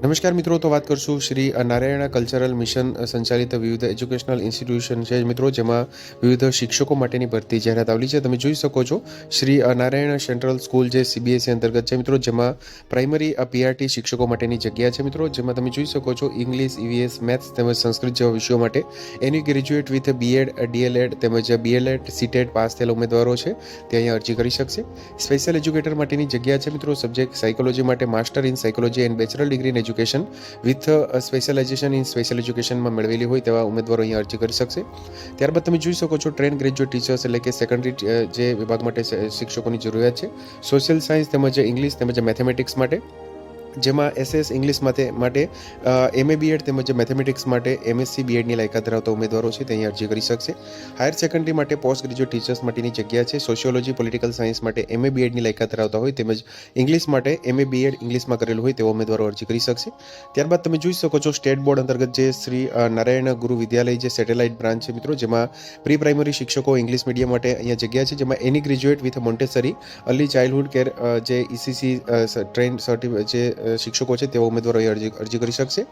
નમસ્કાર મિત્રો, તો વાત કરશું શ્રી નારાયણ કલ્ચરલ મિશન સંચાલિત વિવિધ એજ્યુકેશનલ ઇન્સ્ટિટ્યુશન છે. મિત્રો, જેમાં વિવિધ શિક્ષકો માટેની ભરતી જાહેરાત આવેલી છે. તમે જોઈ શકો છો, શ્રી નારાયણ સેન્ટ્રલ સ્કૂલ જે સીબીએસઈ અંતર્ગત છે. મિત્રો, જેમાં પ્રાઇમરી પીઆરટી શિક્ષકો માટેની જગ્યા છે. મિત્રો, જેમાં તમે જોઈ શકો છો, ઇંગ્લિશ, ઈવીએસ, મેથ્સ તેમજ સંસ્કૃત જેવા વિષયો માટે any graduate with BEd DElEd તેમજ બીએલએડ સીટેડ પાસ થયેલા ઉમેદવારો છે. તે અહીંયા અરજી કરી શકશે. સ્પેશિયલ એજ્યુકેટર માટેની જગ્યા છે. મિત્રો, સબ્જેક્ટ સાયકોલોજી માટે master in psychology and bachelor degree education with specialisation in special એજ્યુકેશનમાં મેળવેલી હોય તેવા ઉમેદવારો અહીંયા અરજી કરી શકશે. ત્યારબાદ તમે જોઈ શકો છો ટ્રેન ગ્રેજ્યુએટ ટીચર્સ એટલે કે સેકન્ડરી જે વિભાગ માટે શિક્ષકોની જરૂરિયાત છે. સોશિયલ સાયન્સ તેમજ ઇંગ્લિશ તેમજ મેથેમેટિક્સ માટે. જેમાં એસએસ ઇંગ્લિશ માટે માટે એમએ બીએડ તેમજ મેથેમેટિક્સ માટે એમએસસી બીએડની લાયકાત ધરાવતા ઉમેદવારો છે ત્યાં અરજી કરી શકશે. હાયર સેકન્ડરી માટે પોસ્ટ ગ્રેજ્યુએટ ટીચર્સ માટેની જગ્યા છે સોશિયોલોજી પોલિટિકલ સાયન્સ માટે એમએ બીએડની લાયકાત ધરાવતા હોય, તેમજ ઇંગ્લિશ માટે એમએ બીએડ ઇંગ્લિશમાં કરેલું હોય, તેવા ઉમેદવારો અરજી કરી શકશે. ત્યારબાદ તમે જોઈ શકો છો સ્ટેટ બોર્ડ અંતર્ગત જે શ્રી નારાયણ ગુરુ વિદ્યાલય જે સેટેલાઇટ બ્રાન્ચ છે મિત્રો, જેમાં પ્રી પ્રાઇમરી શિક્ષકો ઇંગ્લિશ મીડિયમ માટે અહીંયા જગ્યા છે, જેમાં any graduate with Montessori early childhood care જે ઇસીસી ટ્રેન સર્ટિ જે શિક્ષકો છે તેવા ઉમેદવારો અરજી અરજી કરી શકશે.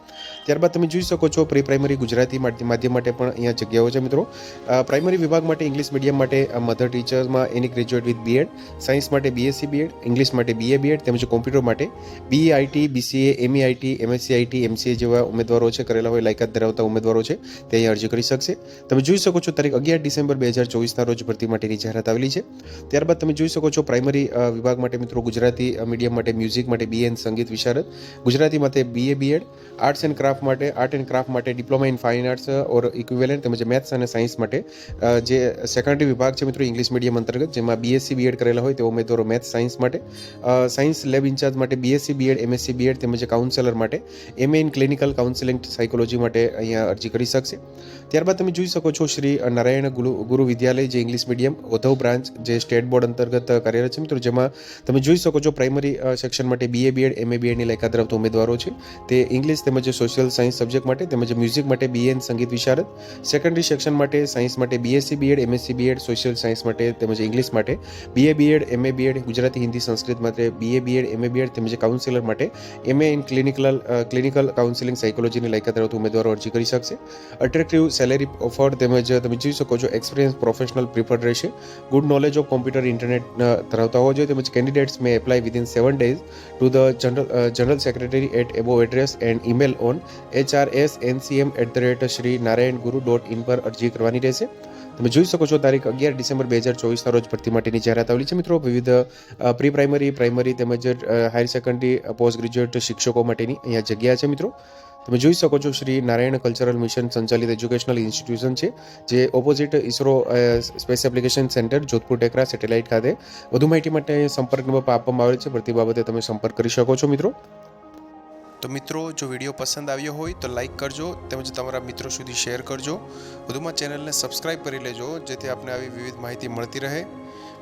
ત્યારબાદ તમે જોઈ શકો છો, પ્રી પ્રાઇમરી ગુજરાતી માધ્ય- માધ્યમ માટે પણ અહીંયા જગ્યાઓ છે મિત્રો. પ્રાઇમરી વિભાગ માટે ઇંગ્લિશ મીડિયમ માટે mother ટીચર્સમાં any graduate with BEd science માટે બીએસસી બીએડ ઇંગ્લિશ માટે બીએ બીએડ તેમજ કોમ્પ્યુટર માટે BIT BCA MEIT MSc IT MCA જેવા ઉમેદવારો છે, કરેલા હોય, લાયકાત ધરાવતા ઉમેદવારો છે, તે અહીં અરજી કરી શકશે. તમે જોઈ શકો છો, તારીખ અગિયાર ડિસેમ્બર બે હજાર ચોવીસના રોજ ભરતી માટેની જાહેરાત આવેલી છે. ત્યારબાદ તમે જોઈ શકો છો, પ્રાઇમરી વિભાગ માટે મિત્રો ગુજરાતી મીડિયમ માટે મ્યુઝિક માટે બીએ એન્ડ સંગીત વિશારદ. ગુજરાતી માટે BA BEd arts and craft માટે આર્ટ એન્ડ ક્રાફ્ટ માટે diploma in fine arts or equivalent તેમજ મેથ્સ અને સાયન્સ માટે જે સેકન્ડરી વિભાગ છે મિત્રો ઇંગ્લિશ મીડિયમ અંતર્ગત, જેમાં બીએસસી બીએડ કરેલા હોય તેવા ઉમેદવારો મેથ્સ સાયન્સ માટે સાયન્સ લેબ ઇન્ચાર્જ માટે બીએસસી બીએડ એમએસસી બીએડ તેમજ કાઉન્સેલર માટે MA in clinical counselling psychology માટે અહીંયા અરજી કરી શકશે. ત્યારબાદ તમે જોઈ શકો છો શ્રી નારાયણ ગુરુ ગુરુ વિદ્યાલય જે ઇંગ્લિશ મીડિયમ ઓધવ બ્રાન્ચ જે સ્ટેટ બોર્ડ અંતર્ગત કાર્યરત છે મિત્રો, જેમાં તમે જોઈ શકો છો પ્રાઇમરી સેક્શન માટે બીએ બીએડ એમએ બીએડની લાયકાત ધરાવતા ઉમેદવારો છે તે ઇંગ્લિશ તેમજ સોશિયલ સાયન્સ સબ્જેક્ટ માટે તેમજ મ્યુઝિક માટે BA and Sangeet Visharad secondary section માટે સાયન્સ માટે BSc BEd MSc BEd social science માટે તેમજ ઇંગ્લિશ માટે BA BEd MA BEd Gujarati Hindi Sanskrit માટે બીએ બીએડ એમએ બીએડ તેમજ કાઉન્સિલર માટે MA in clinical clinical counselling સાયકોલોજીની લાયકાત ધરાવતા ઉમેદવારો અરજી કરી શકશે અટ્રેક્ટિવ સેલેરી ઓફર તેમજ તમે જોઈ શકો છો એક્સપિરિયન્સ પ્રોફેશનલ પ્રિફર્ડ રહેશે good knowledge of computer internet ધરાવતા હોવા જોઈએ તેમજ candidates may apply within seven days to the general general secretary at above address and email on H R S NCM at the rate Shri Narayan Guru dot in પર અરજી કરવાની રહેશે. તમે જોઈ શકો છો તારીખ અગિયાર ડિસેમ્બર બે હજાર ચોવીસના રોજ ભરતી માટેની જાહેરાત આવેલી છે. મિત્રો, વિવિધ પ્રી પ્રાઇમરી પ્રાઇમરી તેમજ હાયર સેકન્ડરી પોસ્ટ ગ્રેજ્યુએટ શિક્ષકો માટેની અહીંયા જગ્યા છે, મિત્રો. તમે જોઈ શકો છો શ્રી નારાયણ કલ્ચરલ મિશન સંચાલિત એજ્યુકેશનલ ઇન્સ્ટિટ્યુશન છે, જે opposite ISRO space application centre Jodhpur, Tekra Satellite ખાતે. વધુ માહિતી માટે સંપર્ક નંબર આપવામાં આવેલ છે, ભરતી બાબતે તમે સંપર્ક કરી શકો છો મિત્રો. તો મિત્રો, જો વીડિયો પસંદ આવ્યો હોય તો લાઈક કરજો, તેમજ તમારા મિત્રો સુધી શેર કરજો. વધુમાં ચેનલને સબસ્ક્રાઇબ કરી લેજો, જેથી આપને આવી વિવિધ માહિતી મળતી રહે.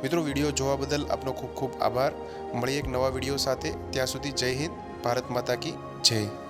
મિત્રો, વીડિયો જોવા બદલ આપનો ખૂબ ખૂબ આભાર. મળીએ એક નવા વીડિયો સાથે. ત્યાં સુધી જય હિન્દ, ભારત માતા કી જય.